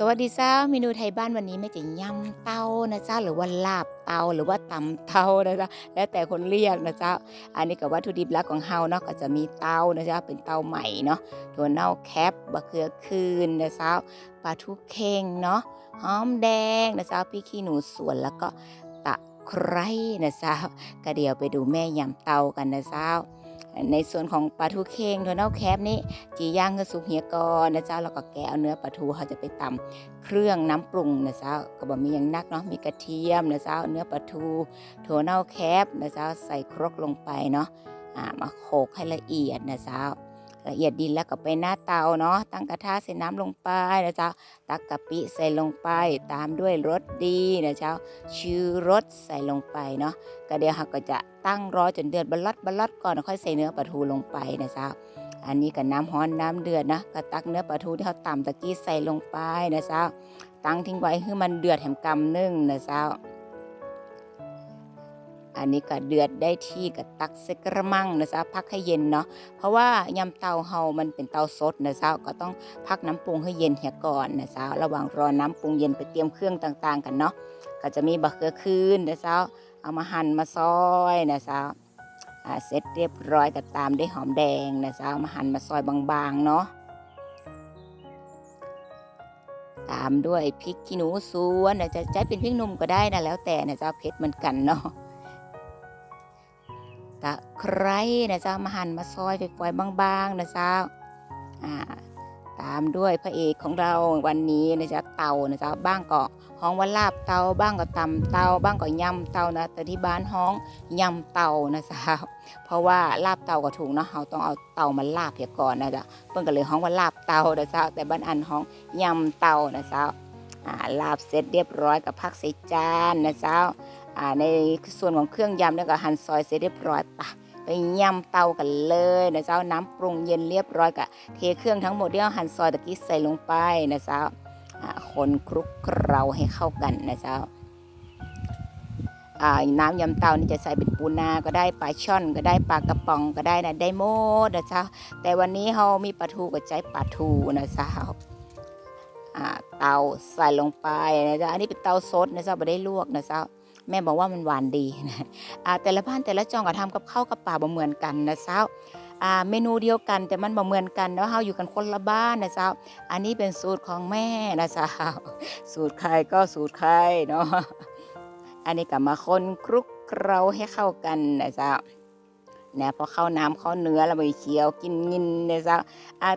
สวัสดีเจ้าเมนูไทยบ้านวันนี้แม่จะยำเต้านะเจ้าหรือว่าลาบเต้าหรือว่าตำเต้านะจ้าแล้วแต่คนเรียกนะเจ้าอันนี้กับวัตถุดิบหลักของเฮาเนาะก็จะมีเต้านะเจ้าเป็นเต้าใหม่เนาะถั่วเน่าแคปบะเขือคืนนะเจ้าปลาทุเค็งเนาะหอมแดงนะเจ้าพริกขี้หนูสวนแล้วก็ตะไคร้นะเจ้าก็เดี๋ยวไปดูแม่ยำเต้ากันนะเจ้า ในส่วนของปลาทูเค็งโทนัลแคบนี่จีย่างก็สุกเหียกอนนะเจ้าแล้วก็แกะเอาเนื้อปลาทูเขาจะไปตำเครื่องน้ำปรุงนะเจ้าก็บอกมีอย่างนักเนาะมีกระเทียมนะเจ้าเนื้อปลาทูถั่วเน่าแคบนะเจ้าใส่ครกลงไปเนาะอ่ามาโขลกให้ละเอียดนะเจ้า ละเอียดดีแล้วก็ไปหน้าเตาเนาะตั้งกระทะใส่น้ำลงไปนะเจ้าตักกะปิใส่ลงไปตามด้วยรสดีนะเจ้าชูรสใส่ลงไปเนาะก็เดี๋ยวเราก็จะตั้งรอจนเดือดบลอดบลอดก่อนค่อยใส่เนื้อปลาทูลงไปนะจ๊ะอันนี้ก็น้ำฮ้อนน้ำเดือดนะก็ตักเนื้อปลาทูที่เราตำตะกี้ใส่ลงไปนะจ๊ะตั้งทิ้งไว้ให้มันเดือดแถมกำนึ่งนะจ๊ะ อันนี้ก็เดือดได้ที่ก็ตักใส่กระมังนะจ๊ะพักให้เย็นเนาะเพราะว่ายำเตาเฮามันเป็นเตาสดนะจ๊ะก็ต้องพักน้ำปรุงให้เย็นเหียก่อนนะจ๊ะระหว่างรอน้ำปรุงเย็นไปเตรียมเครื่องต่างๆ กันเนาะก็จะมีบะเขือคืนนะจ๊ะเอามาหั่นมาซอยนะจ๊ะอ่าเสร็จเรียบร้อยก็ตามด้วยหอมแดงนะจ๊ะเอามาหั่นมาซอยบางๆเนาะตามด้วยพริกขี้หนูสวนนะจะใช้เป็นพริกหนุ่มก็ได้นะแล้วแต่นะจ๊ะเผ็ดเหมือนกันเนาะ ตะไคร้นะจ๊ะมาหั่นมาซอยฝอยๆบางๆนะจ๊ะอ่าตามด้วยพระเอกของเราวันนี้นะจ๊ะเตานะจ๊ะบ้างก็ห้องว่าลาบเตาบ้างก็ตำเตาบ้างก็ยำเตานะแต่ที่บ้านห้องยำเตานะจ๊ะเพราะว่าลาบเตาก็ถูกเนาะเราต้องเอาเตามาลาบเพียก่อนนะจ๊ะเพิ่นก็เลยห้องว่าลาบเตานะจ๊ะแต่บ้านอันห้องยำเตานะจ๊ะลาบเสร็จเรียบร้อยกับพักใส่จานนะจ๊ะ ในส่วนของเครื่องยำเนี่ยก็หั่นซอยเสร็จเรียบร้อยปะไปยำเตากันเลยนะเจ้าน้ำปรุงเย็นเรียบร้อยกะเทเครื่องทั้งหมดที่เราหั่นซอยตะกี้ใส่ลงไปนะเจ้าคนคลุกเคล้าให้เข้ากันนะเจ้าน้ำยำเตานี่จะใส่เป็นปูนาก็ได้ปลาช่อนก็ได้ปลากระป๋องก็ได้นะได้หมดนะเจ้าแต่วันนี้เรามีปลาทูก็ใช้ปลาทูนะเจ้าเตาใส่ลงไปนะเจ้าอันนี้เป็นเตาสดนะเจ้าไม่ได้ลวกนะเจ้า แม่บอกว่ามันหวานดีนะแต่ละบ้านแต่ละจองก็ทำกับข้าวกับป่าบ่เหมือนกันนะเจ้าเมนูเดียวกันแต่มันบ่เหมือนกันเนาะเฮาอยู่กันคนละบ้านนะเจ้าอันนี้เป็นสูตรของแม่นะเจ้าสูตรใครก็สูตรใครเนาะอันนี้ก็มาคนคลุกเคล้าให้เข้ากันนะเจ้า นี่ยพอเข้าน้ำเข้าเนื้อแล้วไปเคี้ยวกินงินนะเจ้า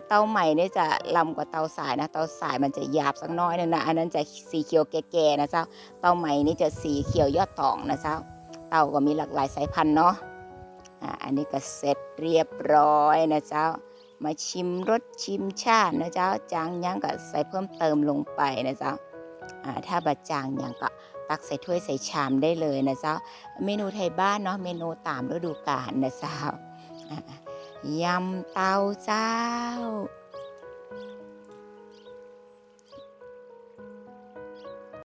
เตาใหม่เนี่ยจะลำกว่าเตาสายนะเตาสายมันจะหยาบสักน้อยนึงนะอันนั้นจะสีเขียวแก่ๆนะเจ้าเตาใหม่นี่จะสีเขียวยอดตองนะเจ้าเตาก็มีหลากหลายสายพันธุ์เนาะอ่าอันนี้ก็เสร็จเรียบร้อยนะเจ้ามาชิมรสชิมชาตินะเจ้าจางยังก็ใส่เพิ่มเติมลงไปนะเจ้าอ่าถ้าบะจางยังก็ ตักใส่ถ้วยใส่ชามได้เลยนะเจ้า เมนูไทยบ้านเนาะเมนูตามฤดูกาลนะเจ้ายำเตาเจ้า